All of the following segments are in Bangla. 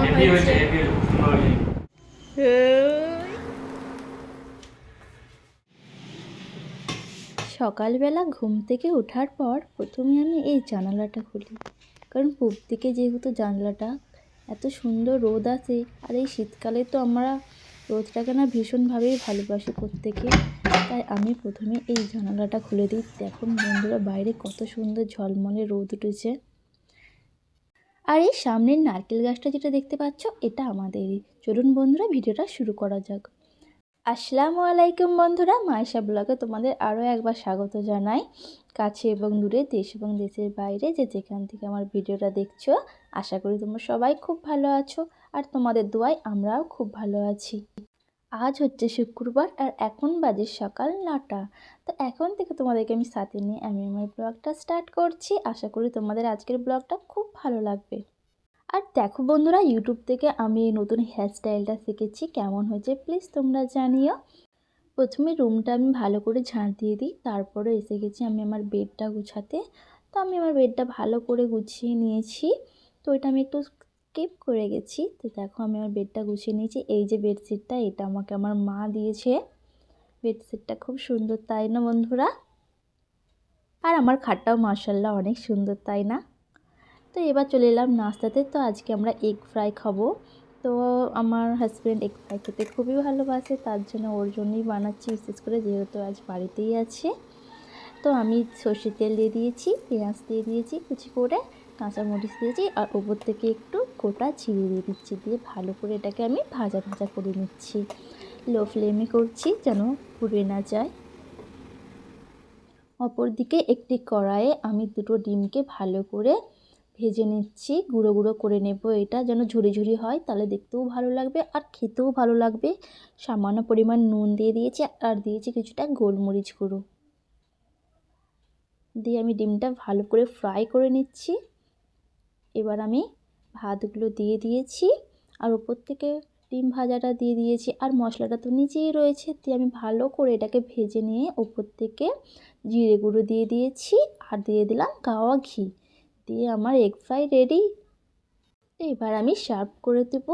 কেমন হেভি হয়েছে। হেভি সকালবেলা ঘুম থেকে ওঠার পর প্রথমে আমি এই জানালাটা খুলি। কারণ পূব দিকে যেহেতু জানালাটা এত সুন্দর রোদ আছে আর এই শীতকালে তো আমরা রোদটাকে না ভীষণভাবেই ভালোবাসি প্রত্যেকে। তাই আমি প্রথমে এই জানালাটা খুলে দিই। দেখুন বন্ধুরা বাইরে কত সুন্দর ঝলমলে রোদ উঠেছে। আর এই সামনের নারকেল গাছটা যেটা দেখতে পাচ্ছ, এটা আমাদেরই। চলুন বন্ধুরা, ভিডিওটা শুরু করা যাক। আসসালামু আলাইকুম বন্ধুরা, মায়েশা ব্লগে তোমাদের আরও একবার স্বাগত জানাই। কাছে এবং দূরে, দেশ এবং দেশের বাইরে যে যেখান থেকে আমার ভিডিওটা দেখছ, আশা করি তোমরা সবাই খুব ভালো আছো আর তোমাদের দোয়ায় আমরাও খুব ভালো আছি। আজ হচ্ছে শুক্রবার আর এখন বাজে সকাল নটা। তো এখন থেকে তোমাদেরকে আমি সাথে নিয়ে আমি আমার ব্লগটা স্টার্ট করছি। আশা করি তোমাদের আজকের ব্লগটা খুব ভালো লাগবে। আর দেখো বন্ধুরা, ইউটিউব থেকে আমি এই নতুন হেয়ারস্টাইলটা শিখেছি। কেমন হয়েছে প্লিজ তোমরা জানিও। প্রথমে রুমটা আমি ভালো করে ঝাঁট দিয়ে দিই, তারপরে এসে গেছি আমি আমার বেডটা গুছাতে। তো আমি আমার বেডটা ভালো করে গুছিয়ে নিয়েছি। তো এটা আমি একটু স্কিপ করে গেছি। তো দেখো আমি আমার বেডটা গুছিয়ে নিয়েছি। এই যে বেডশিটটা এটা আমাকে আমার মা দিয়েছে। বেডশিটটা খুব সুন্দর, তাই না বন্ধুরা? আর আমার খাটটাও মার্শাল্লাহ অনেক সুন্দর, তাই না? তো এবার চলে এলাম নাস্তাতে, তো আজকে আমরা এগ ফ্রাই খাব। তো আমার হাজব্যান্ড এগ ফ্রাই খেতে খুবই ভালোবাসে, তার জন্য ওর জন্যই বানাচ্ছি, বিশেষ করে যেহেতু আজ বাড়িতেই আছে। তো আমি সর্ষের তেল দিয়ে দিয়েছি, পেঁয়াজ দিয়ে দিয়েছি, কুচি করে কাঁচামরিচ দিয়েছি, আর ওপর থেকে একটু গোটা চিড়ে দিয়ে দিচ্ছি, দিয়ে ভালো করে এটাকে আমি ভাজা ভাজা করে নিচ্ছি। লো ফ্লেমে করছি যেন পুড়ে না যায়। অপর দিকে একটি কড়াইয়ে আমি দুটো ডিমকে ভালো করে ভেজে নিচ্ছি, গুঁড়ো গুঁড়ো করে নেব। এটা যেন ঝুরি ঝুরি হয়, তাহলে দেখতেও ভালো লাগবে আর খেতেও ভালো লাগবে। সামান্য পরিমাণ নুন দিয়ে দিয়েছি আর দিয়েছি কিছুটা গোলমরিচ গুঁড়ো। দিয়ে আমি ডিমটা ভালো করে ফ্রাই করে নিচ্ছি। এবার আমি ভাতগুলো দিয়ে দিয়েছি আর ওপর থেকে ডিম ভাজাটা দিয়ে দিয়েছি আর মশলাটা তো নিচেই রয়েছে, দিয়ে আমি ভালো করে এটাকে ভেজে নিয়ে ওপর থেকে জিরে গুঁড়ো দিয়ে দিয়েছি আর দিয়ে দিলাম গাওয়া ঘি, দিয়ে আমার এগ ফ্রাই রেডি এবার আমি সার্ভ করে দেব,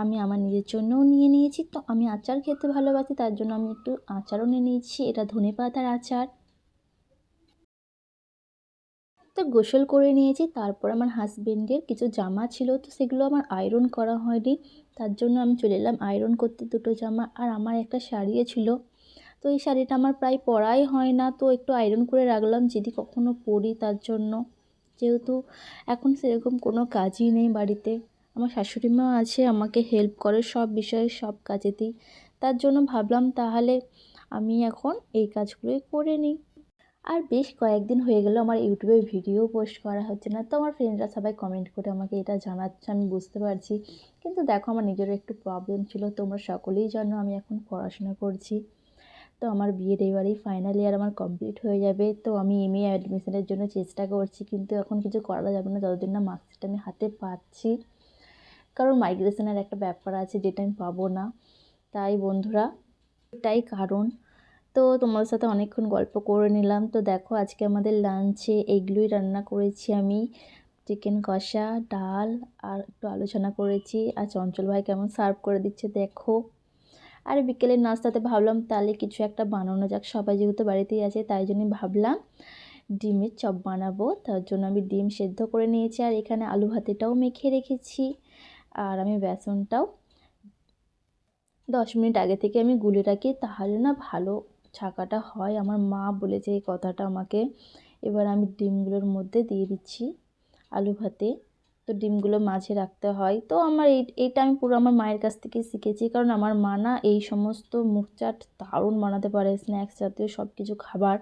আমি আমার নিজের জন্যও নিয়ে নিয়েছি, তো আমি আচার খেতে ভালোবাসি, তার জন্য আমি একটু আচারও নিয়ে নিয়েছি, এটা ধনে পাতার আচার। তো গোসল করে নিয়েছি, তারপর আমার হাজবেন্ডের কিছু জামা ছিল, তো সেগুলো আমার আয়রন করা হয়নি, তার জন্য আমি চলে এলাম আয়রন করতে দুটো জামা, আর আমার একটা শাড়িও ছিল। তো এই শাড়িটা আমার প্রায় পরাই হয় না, তো একটু আয়রন করে রাখলাম, যদি কখনো পরি তার জন্য। যেহেতু এখন সেরকম কোনো কাজই নেই বাড়িতে, আমার শাশুড়ি মা আছে, আমাকে হেল্প করে সব বিষয়ে, সব কাজেতেই। তার জন্য ভাবলাম তাহলে আমি এখন এই কাজগুলোই করে নিই। আর বেশ কয়েকদিন হয়ে গেল আমার ইউটিউবে ভিডিও পোস্ট করা হচ্ছে না, তো আমার ফ্রেন্ডরা সবাই কমেন্ট করে আমাকে এটা জানাচ্ছে, আমি বুঝতে পারছি। কিন্তু দেখো আমার নিজেরও একটু প্রবলেম ছিল, তোমরা সকলেই জানো আমি এখন পড়াশোনা করছি। তো আমার বিয়ের এবারেই ফাইনাল ইয়ার আমার কমপ্লিট হয়ে যাবে, তো আমি এম এ অ্যাডমিশনের জন্য চেষ্টা করছি, কিন্তু এখন কিছু করা যাবে না, যতদিন না মার্কশিট আমি হাতে পাচ্ছি। কারণ মাইগ্রেশনের একটা ব্যাপার আছে, যেটা আমি পাবো না। তাই বন্ধুরা, এটাই কারণ। তো তোমাদের সাথে অনেকক্ষণ গল্প করে নিলাম। তো দেখো, আজকে আমাদের লাঞ্চে এইগুলোই রান্না করেছি আমি। চিকেন কষা, ডাল আর একটু আলোচনা করেছি। আর চঞ্চল ভাই কেমন সার্ভ করে দিচ্ছে দেখো। আর বিকেলের নাস্তাতে ভাবলাম তাহলে কিছু একটা বানানো যাক। সবাই যেহেতু বাড়িতেই আছে, তাই জন্যই ভাবলাম ডিমের চপ বানাবো। তার জন্য আমি ডিম সেদ্ধ করে নিয়েছি আর এখানে আলু ভাতেটাও মেখে রেখেছি। আর আমি বেসনটাও। দশ মিনিট আগে থেকে আমি গুলে রাখি তাহলে না ভালো ছাকাটা হয়। আমার মা বলেছে এই কথাটা আমাকে। এবার আমি ডিমগুলোর মধ্যে দিয়ে দিচ্ছি আলু ভাতে। তো ডিমগুলো মাঝে রাখতে হয়। তো আমার এই, এইটা আমি পুরো আমার মায়ের কাছ থেকে শিখেছি। কারণ আমার মা না এই সমস্ত মুখ চাট দারুণ বানাতে পারে, স্ন্যাক্স জাতীয় সব কিছু খাবার।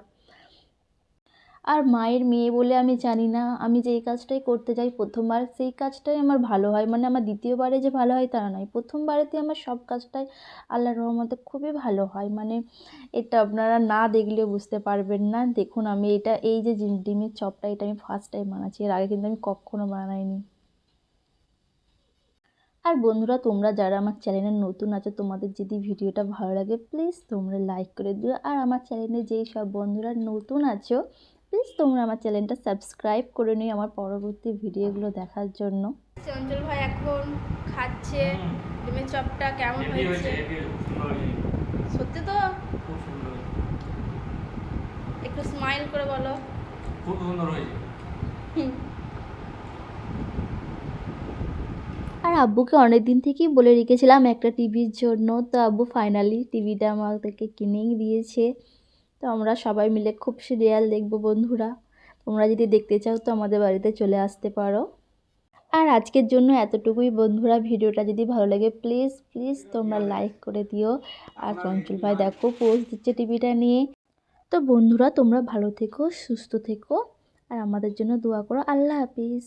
আর মায়ের মেয়ে বলে আমি জানি না। আমি যে এই কাজটাই করতে যাই প্রথমবার, সেই কাজটাই আমার ভালো হয়। মানে আমার দ্বিতীয়বারে যে ভালো হয় তা নয়। প্রথমবারেতে আমার সব কাজটাই আল্লাহর রহমতে খুবই ভালো হয়। মানে এটা আপনারা না দেখলেও বুঝতে পারবেন না। দেখুন আমি এটা, এই যে ডিমের চপটা, এটা আমি ফার্স্ট টাইম বানাচ্ছি। এর আগে কিন্তু আমি কখনও বানাইনি। আর বন্ধুরা, তোমরা যারা আমার চ্যানেলে নতুন আছো, তোমাদের যদি ভিডিওটা ভালো লাগে প্লিজ তোমরা লাইক করে দিও। আর আমার চ্যানেলে যেই সব বন্ধুরা নতুন আছো প্লিজ তোমরা আমার চ্যানেলটা সাবস্ক্রাইব করে নিই আমার পরবর্তী ভিডিওগুলো দেখার জন্য। চঞ্চল ভাই এখন খাচ্ছে হুম। ডিমের চপটা কেমন হয়েছে? সত্যি তো? খুব সুন্দর হয়েছে। একটু স্মাইল করে বলো। খুব সুন্দর হয়েছে। আর আব্বুকে অনেক দিন থেকেই বলে রেখেছিলাম একটা টিভির জন্য তো আব্বু ফাইনালি টিভিটা আমাদেরকে কিনেই দিয়েছে। তো আমরা সবাই মিলে খুব সিরিয়াল দেখব বন্ধুরা। তোমরা যদি দেখতে চাও তো আমাদের বাড়িতে চলে আসতে পারো। আর আজকের জন্য এতটুকুই বন্ধুরা। ভিডিওটা যদি ভালো লাগে প্লিজ প্লিজ তোমরা লাইক করে দিও। আর চঞ্চল ভাই দেখো পোস্ট দিচ্ছে টিভিটা নিয়ে। তো বন্ধুরা তোমরা ভালো থেকো, সুস্থ থেকো। আর আমাদের জন্য দোয়া করো। আল্লাহ হাফিজ।